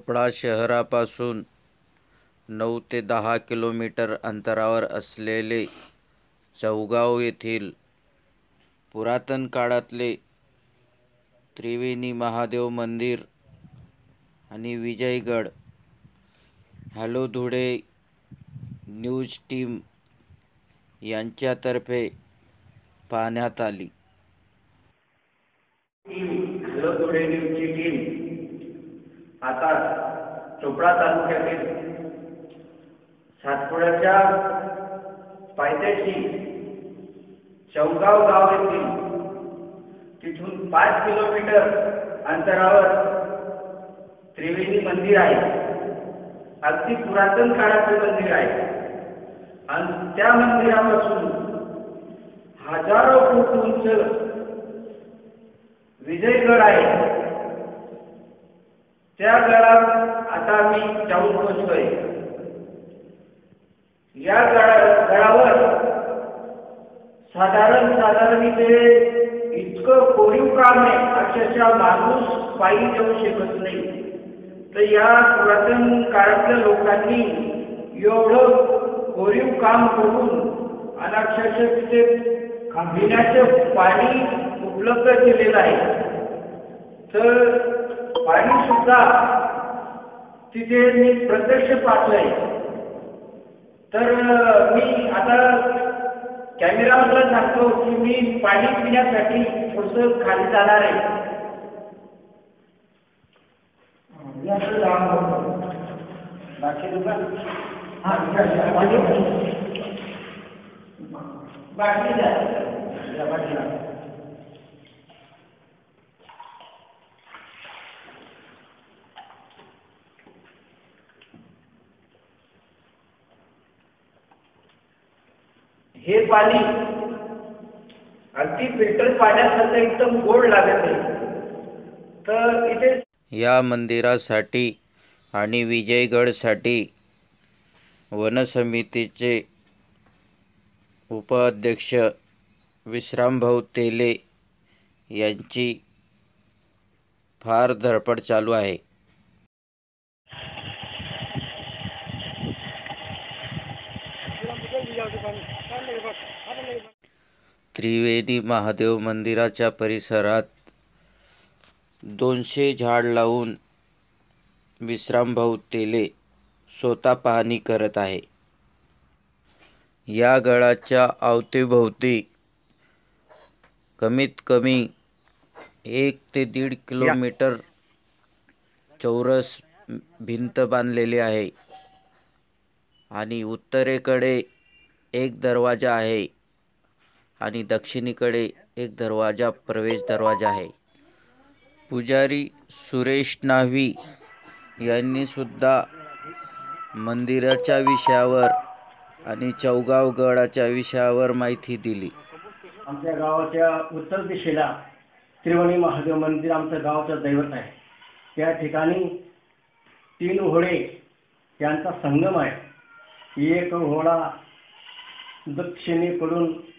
चोपडा शहरापासून नऊ ते दहा किलोमीटर अंतरावर असलेले चौगाव येथील पुरातन काळातले त्रिवेणी महादेव मंदिर आणि Vijaygad hello Dhule news team यांच्यातर्फे पाहण्यात आली हॅलो धुळे न्यूजची टीम आता चोपडा तालुक्यातील सातपुड्याच्या पायथ्याशी चौगाव गाव येथील तिथून पाच किलोमीटर अंतरावर त्रिवेणी मंदिर आहे. अगदी पुरातन काळाचे मंदिर आहे. आणि त्या मंदिरापासून हजारो फूट उंच विजयगड आहे. त्या गडात आता मी जाऊन पोहोचतोय. या गडा गडावर साधारण साधारण इथे इतकं कोरीव काम आहे. अक्षरशः माणूस पायी जाऊ शकत नाही. तर या पुरातन काळातल्या लोकांनी एवढं कोरीव काम करून आणि अक्षरशः तिथे पिण्याचं पाणी उपलब्ध केलेलं आहे. तर पाणी सुद्धा तिथे मी प्रत्यक्ष पाहतोय. तर मी आता कॅमेरामधला सांगतो की मी पाणी पिण्यासाठी थोडस खाली जाणार आहे. बाकी दुकान? हा. बाटली द्या. या हे पाणी आणि ती फिल्टर पाण्यासारखं एकदम गोड लागत आहे तर इथे या मंदिरासाठी आणि विजयगडसाठी वनसमितीचे उपाध्यक्ष विश्रामभाऊ तेले यांची फार धडपड चालू आहे. त्रिवेणी महादेव मंदिराच्या परिसरात दोनशे झाड लावून विश्रामभाऊ तेले स्वतः पाहणी करत आहे. या गडाच्या अवतीभोवती कमीत कमी एक ते दीड किलोमीटर चौरस भिंत बांधलेली आहे. आणि उत्तरेकडे एक दरवाजा आहे. आणि दक्षिणेकडे एक दरवाजा प्रवेश दरवाजा आहे. पुजारी सुरेश नाव्ही यांनी सुद्धा मंदिराच्या विषयावर आणि चौगाव गडाच्या विषयावर माहिती दिली. आमच्या गावाच्या उत्तर दिशेला त्रिवणी महादेव मंदिर आमचं गावाचं दैवत आहे. त्या ठिकाणी तीन होडे यांचा संगम आहे. एक होळा दक्षिणेकडून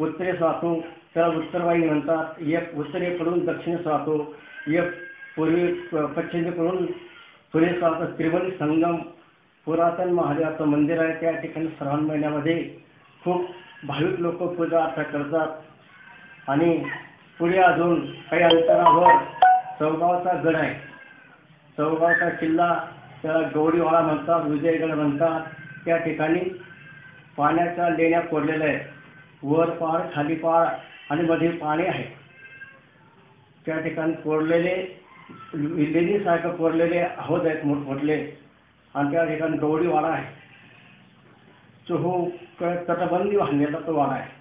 उत्तरेस वाहतो त्याला उत्तरवाही म्हणतात. एक उत्तरेकडून दक्षिणेस वाहतो एक पूर्वी पश्चिमेकडून पूर्वेस वाहतो त्रिवेणी संगम पुरातन महादेवाचं मंदिर आहे. त्या ठिकाणी श्रावण महिन्यामध्ये खूप भाविक लोक पूजा अर्चा करतात. आणि पुढे अजून काही अंतरावर चौगावचा गड आहे. चौगावचा किल्ला त्याला गौरीवाडा म्हणतात विजयगड म्हणतात. त्या ठिकाणी पाण्याच्या लेण्या कोरलेल्या आहेत. वर पाळ खाली पाळ आणि मध्ये पाणी आहे. त्या ठिकाणी कोरलेले लेणीसारखं कोरलेले हौद आहेत मोठमोठले आणि त्या ठिकाणी गौरीवाडा आहे. चोहू हो, तटबंदी वाहण्याचा तो वाडा आहे.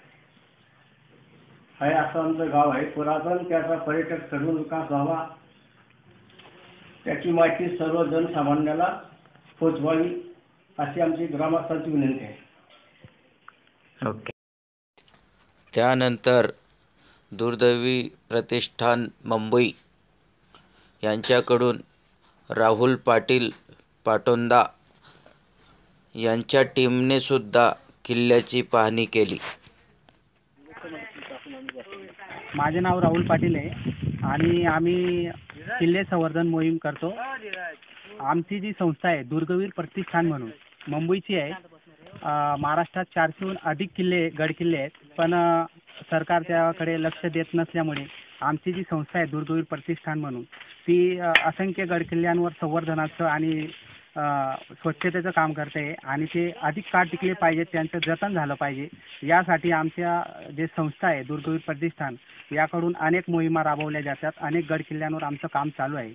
हे असं आमचं गाव आहे. पुरातन त्याचा पर्यटक सर्व विकास व्हावा. त्याची माहिती सर्व जनसामान्याला पोचवावी अशी आमची ग्रामस्थांची विनंती आहे. ओके त्यानंतर दुर्दैवी प्रतिष्ठान मुंबई यांच्याकडून राहुल पाटील पाटोंदा यांच्या टीमने सुद्धा किल्ल्याची पाहणी केली. माझे नाव राहुल पाटील आहे आणि आम्ही किल्ले संवर्धन मोहीम करतो. आमची जी संस्था आहे दुर्गवीर प्रतिष्ठान म्हणून मुंबईची आहे. महाराष्ट्रात चारशेहून अधिक किल्ले गडकिल्ले आहेत. पण सरकार त्याकडे लक्ष देत नसल्यामुळे आमची जी संस्था आहे दुर्गवीर प्रतिष्ठान म्हणून ती असंख्य गडकिल्ल्यांवर संवर्धनाचं आणि स्वच्छतेचं काम करते आणि ते अधिक काळ टिकले पाहिजे त्यांचं जतन झालं पाहिजे. यासाठी आमच्या जे संस्था आहे दुर्गवीर प्रतिष्ठान याकडून अनेक मोहिमा राबवल्या जातात अनेक गडकिल्ल्यांवर आमचं काम चालू आहे.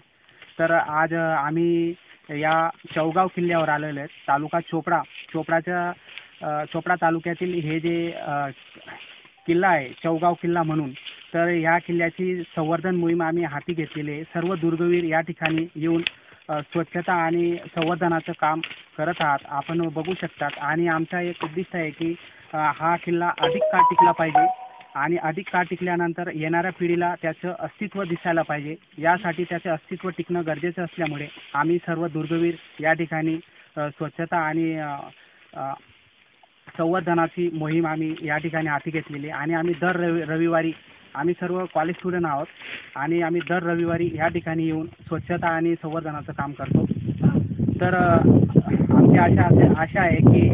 तर आज आम्ही या चौगाव किल्ल्यावर आलेलो आहेत तालुका चोपडा चोपडाच्या चोपडा तालुक्यातील हे जे किल्ला आहे चौगाव किल्ला म्हणून तर या किल्ल्याची संवर्धन मोहीम आम्ही हाती घेतलेली आहे. सर्व दुर्गवीर या ठिकाणी येऊन स्वच्छता आणि संवर्धनाचं काम करत आहात. आपण बघू शकतात. आणि आमचा एक उद्दिष्ट आहे की हा किल्ला अधिक काळ टिकला पाहिजे आणि अधिक काळ टिकल्यानंतर येणाऱ्या पिढीला त्याचं अस्तित्व दिसायला पाहिजे. यासाठी त्याचे अस्तित्व टिकणं गरजेचं असल्यामुळे आम्ही सर्व दुर्गवीर या ठिकाणी स्वच्छता आणि संवर्धनाची मोहीम आम्ही या ठिकाणी हाती घेतलेली आणि आम्ही दर रवि रविवारी आम्ही सर्व कॉलेज स्टुडंट आहोत. आणि आम्ही दर रविवारी या ठिकाणी येऊन स्वच्छता आणि संवर्धनाचं काम करतो. तर आमची आशा आशा आहे की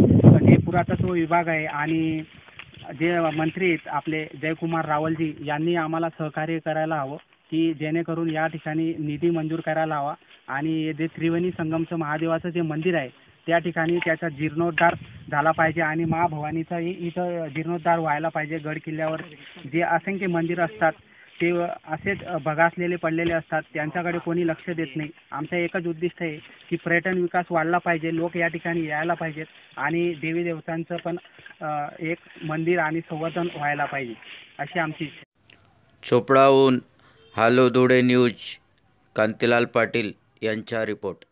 जे पुरातत्व विभाग आहे आणि जे मंत्री आहेत आपले जयकुमार रावलजी यांनी आम्हाला सहकार्य करायला हवं की जेणेकरून या ठिकाणी निधी मंजूर करायला हवा. आणि जे त्रिवेणी संगमचं महादेवाचं जे मंदिर आहे त्या ठिकाणी त्याचा जीर्णोद्धार झाला पाहिजे आणि महाभवानीचाही इथं जीर्णोद्धार व्हायला पाहिजे. गड किल्ल्यावर जे असंख्य मंदिर असतात ते असेच भगासलेले पडलेले असतात. त्यांच्याकडे कोणी लक्ष देत नाही. आमचं एकच उद्दिष्ट आहे की पर्यटन विकास वाढला पाहिजे लोक या ठिकाणी यायला पाहिजेत आणि देवी देवतांचं पण एक मंदिर आणि संवर्धन व्हायला पाहिजे अशी आमची इच्छा चोपडाहून हालो हालोदुडे न्यूज कांतीलाल पाटील यांचा रिपोर्ट.